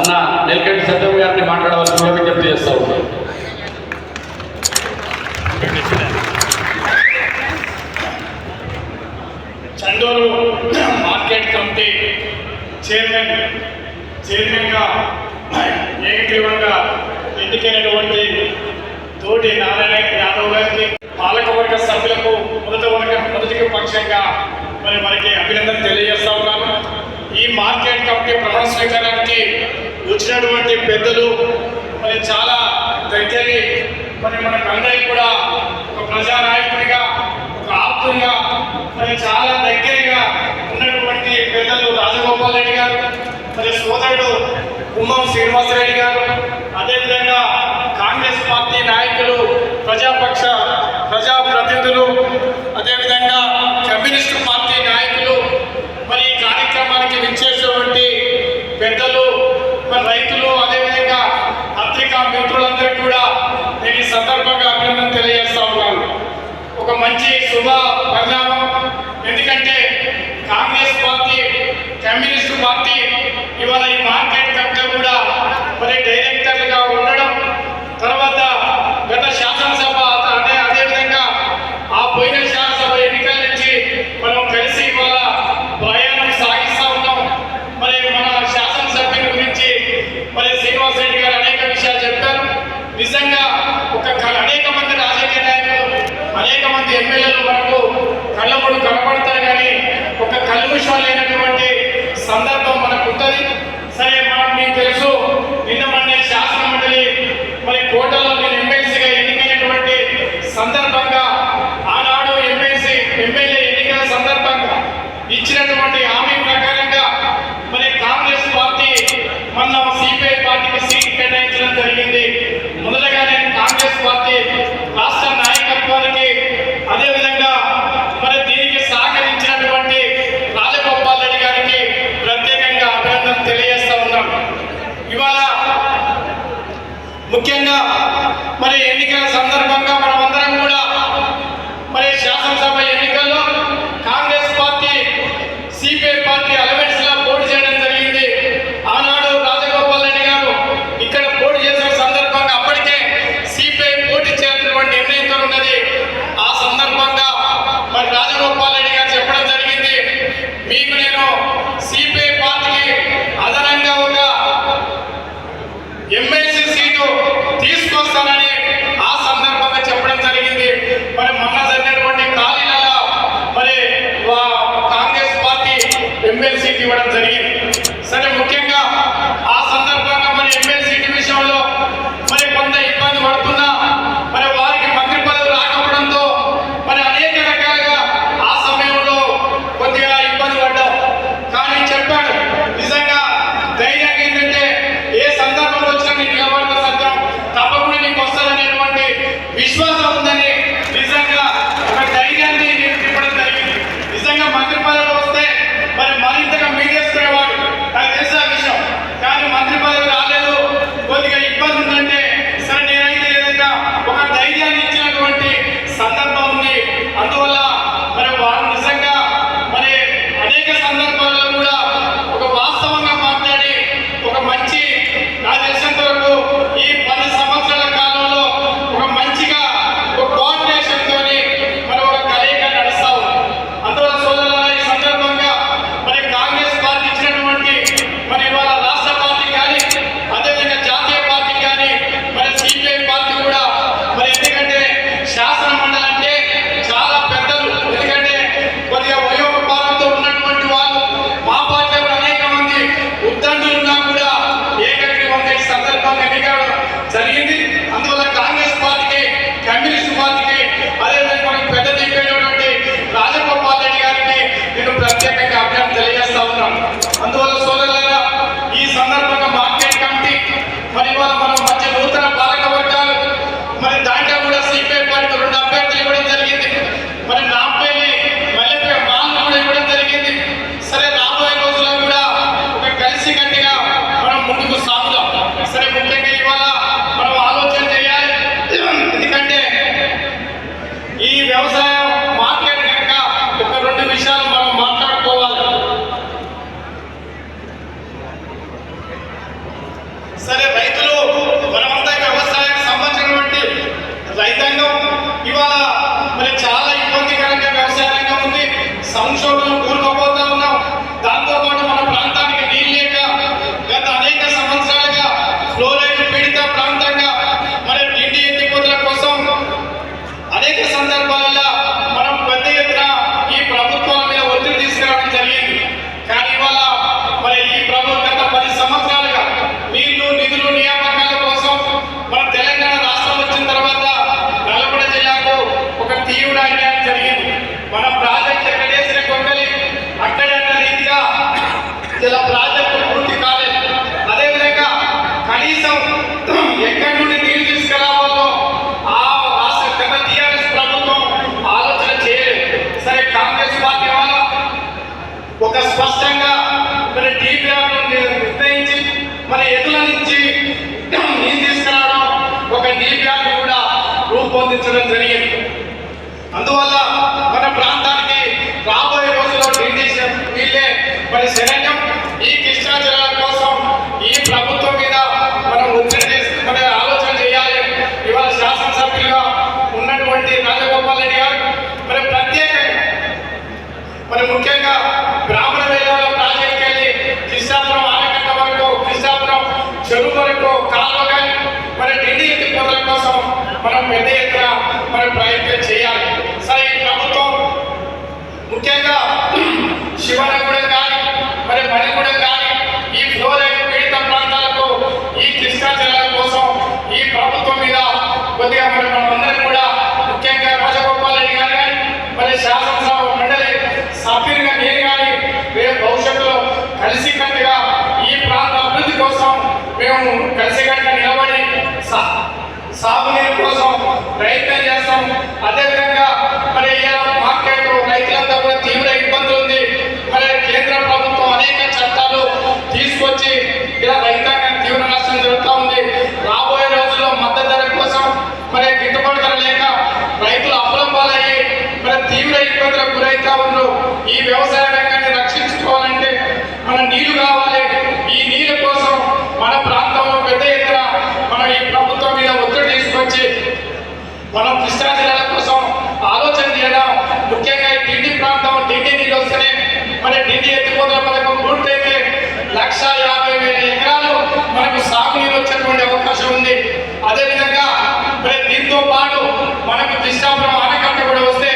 అన్న నెల్కంటి సత్యం గారిని మాట్లాడవలసి కూడా విజ్ఞప్తి చేస్తా ఉన్నాను మార్కెట్ కమిటీ చైర్మన్ చైర్మన్గా ఏకగ్రీవంగా ఎన్నికైనటువంటి తోటి నారాయణ యాదవ్ గారికి పాలకవర్గ సభ్యులకు మొదటి వర్గ మొదటి పక్షంగా మరి మనకి అభినందన తెలియజేస్తా ఉన్నాను. ఈ మార్కెట్ కమిటీ ప్రమాణ స్వీకారానికి వచ్చినటువంటి పెద్దలు మరి చాలా దగ్గరి మరి మన కందరికి కూడా ఒక ప్రజానాయకుడిగా ఒక ఆప్తుడిగా మరి చాలా దగ్గరగా ఉన్నటువంటి పెద్దలు రాజగోపాల్ రెడ్డి గారు మరి సోదరుడు కుమ్మం శ్రీనివాసరెడ్డి గారు అదేవిధంగా కాంగ్రెస్ పార్టీ నాయకులు ప్రజాపక్ష ప్రజాప్రతినిధులు Jehová ఇవ్వడం జరిగింది. సరే ముఖ్యంగా మన ప్రాజెక్ట్ ఎక్కడేసిన కొంగలి అక్కడే అన్న రీతిగా ఇలా ప్రాజెక్టు పూర్తి కాలేదు. అదేవిధంగా కనీసం ఎక్కడి నుండి నీళ్ళు తీసుకురావాలో ఆ రాష్ట్ర గత టీఆర్ఎస్ ప్రభుత్వం ఆలోచన చేయలేదు. సరే కాంగ్రెస్ పార్టీ వాళ్ళ ఒక స్పష్టంగా మరి డిపిఆర్ నిర్ణయించి మరి ఎదుల నుంచి నీళ్ళు తీసుకురావడం ఒక డిపిఆర్ కూడా రూపొందించడం జరిగింది. అందువల్ల ప్రాంతానికి రాబోయే రోజుల్లో నీటి వీళ్ళే. మరి శరణ్యం ఈ కృష్ణా జిల్లా కోసం ఈ ప్రభుత్వం మీద మనం ఒత్తిడి తీసుకునే ఆలోచన చేయాలి. ఇవాళ శాసనసభ్యులుగా ఉన్నటువంటి రాజగోపాల్ రెడ్డి గారు మరి ప్రత్యేక మరి ముఖ్యంగా బ్రాహ్మణ వేదాల ప్రాజెక్ట్కి వెళ్ళి కృష్ణాపురం ఆనకట్ట వరకు కృష్ణాపురం చెరువు వరకు కాలువ కానీ మరి ఢిల్లీ ఎత్తిపోతల కోసం మనం పెద్ద ఎత్తున మరి ప్రయత్నం చేయాలి సరే ఈ ప్రభుత్వం ముఖ్యంగా శివనగూడెం కానీ మరి మణిగూడెం కానీ ఈ ఫ్లోరైడ్ పీడిత ప్రాంతాలకు ఈ కృష్ణా జిల్లాల కోసం ఈ ప్రభుత్వం మీద కొద్దిగా మరి మనమందరం కూడా ముఖ్యంగా రాజగోపాల్ రెడ్డి గారు కానీ మరి శాసనసభ మండలి సభ్యులుగా నేను కానీ రేపు భవిష్యత్తులో కలిసికట్టుగా ఈ ప్రాంత అభివృద్ధి కోసం మేము కలిసికట్టుగా నిలబడి సా- సాగునీరు కోసం ప్రయత్నం చేస్తాం. అదేవిధంగా మరి మార్కెట్ రైతులంతా కూడా తీవ్ర ఇబ్బంది ఉంది. మరి కేంద్ర ప్రభుత్వం అనేక చట్టాలు తీసుకొచ్చి ఇలా రైతాంగం తీవ్ర నష్టం జరుగుతూ ఉంది. రాబోయే రోజుల్లో మద్దతు ధర కోసం మరి గిట్టుబాటు ధర లేక రైతులు అప్రంపాలయ్యి మరి తీవ్ర ఇబ్బందులకు గురైతా ఉన్నారు. ఈ వ్యవసాయ రంగాన్ని రక్షించుకోవాలంటే మన నీళ్ళు కావాలి ఈ నీళ్ళ కోసం మన ప్రాంతంలో పెద్ద ఎత్తున మనం ఈ ప్రభుత్వం మీద ఒత్తిడి తీసుకొచ్చి మనం కృష్ణా జిల్లాల కోసం ఆలోచన చేయడం ముఖ్యంగా ఈ ఢిల్లీ ప్రాంతం ఢిల్లీ నీళ్ళు వస్తేనే మరి ఢిల్లీ ఎత్తిపోతల పథకం పూర్తయితే లక్ష యాభై వేల ఎకరాలు మనకు సాగునీరు వచ్చేటువంటి అవకాశం ఉంది అదేవిధంగా మరి దీంతో పాటు మనకు కృష్ణాపురం ఆనకట్ట కూడా వస్తే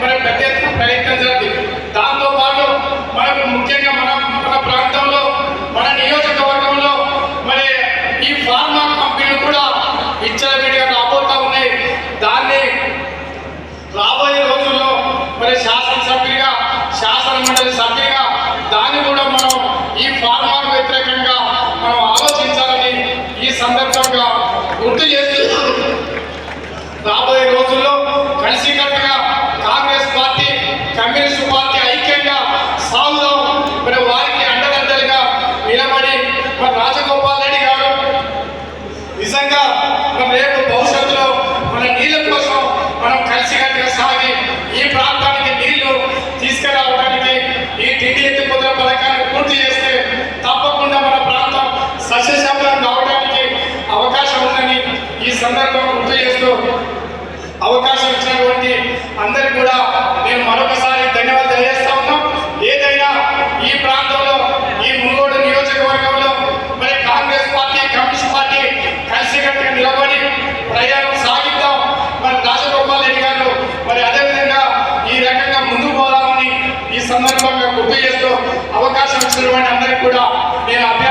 మరి పెద్ద ఎత్తున ప్రయత్నం జరుగుతుంది దాంతో పాటు మనకు ముఖ్యంగా మన మన ప్రాంతంలో మన నియోజకవర్గంలో మరి ఈ ఫార్మా కంపెనీలు కూడా విచ్చలవిడిగా రాబోతా ఉన్నాయి దాన్ని రాబోయే రోజుల్లో మరి శాసనసభ్యులుగా శాసన మండలి సభ్యులుగా దాన్ని కూడా మనం ఈ ఫార్మాకు వ్యతిరేకంగా మనం ఆలోచించాలని ఈ సందర్భంగా గుర్తు చేస్తూ రాబోయే రోజుల్లో కలిసికట్టుగా కాంగ్రెస్ పార్టీ కమ్యూనిస్టు పార్టీ ఐక్యంగా సాగుదాం మరి వారికి అండదండలుగా నిలబడి మరి రాజగోపాల్ రెడ్డి గారు నిజంగా మనం రేపు భవిష్యత్తులో మన నీళ్ళ కోసం మనం కలిసికట్టుగా సాగి ఈ ప్రాంతానికి నీళ్ళు తీసుకురావడానికి ఈ ఢిల్లీ ఎత్తిపోతల పథకాన్ని పూర్తి చేస్తే తప్పకుండా మన ప్రాంతం సస్యశామలం కావడానికి అవకాశం ఉందని ఈ సందర్భం గుర్తు చేస్తూ అవకాశం ఇచ్చినటువంటి అందరికి కూడా నేను మరొకసారి ధన్యవాదాలు తెలియజేస్తా ఉన్నాం ఏదైనా ఈ ప్రాంతంలో ఈ మునుగోడు నియోజకవర్గంలో మరి కాంగ్రెస్ పార్టీ కమ్యూనిస్ట్ పార్టీ కలిసికట్టుగా నిలబడి ప్రయాణం సాగిద్దాం మరి రాజగోపాల్ రెడ్డి గారు మరి అదేవిధంగా ఈ రకంగా ముందుకు పోదామని ఈ సందర్భంగా గుర్తు చేస్తూ అవకాశం ఇచ్చినటువంటి అందరికీ కూడా నేను అభ్యర్థి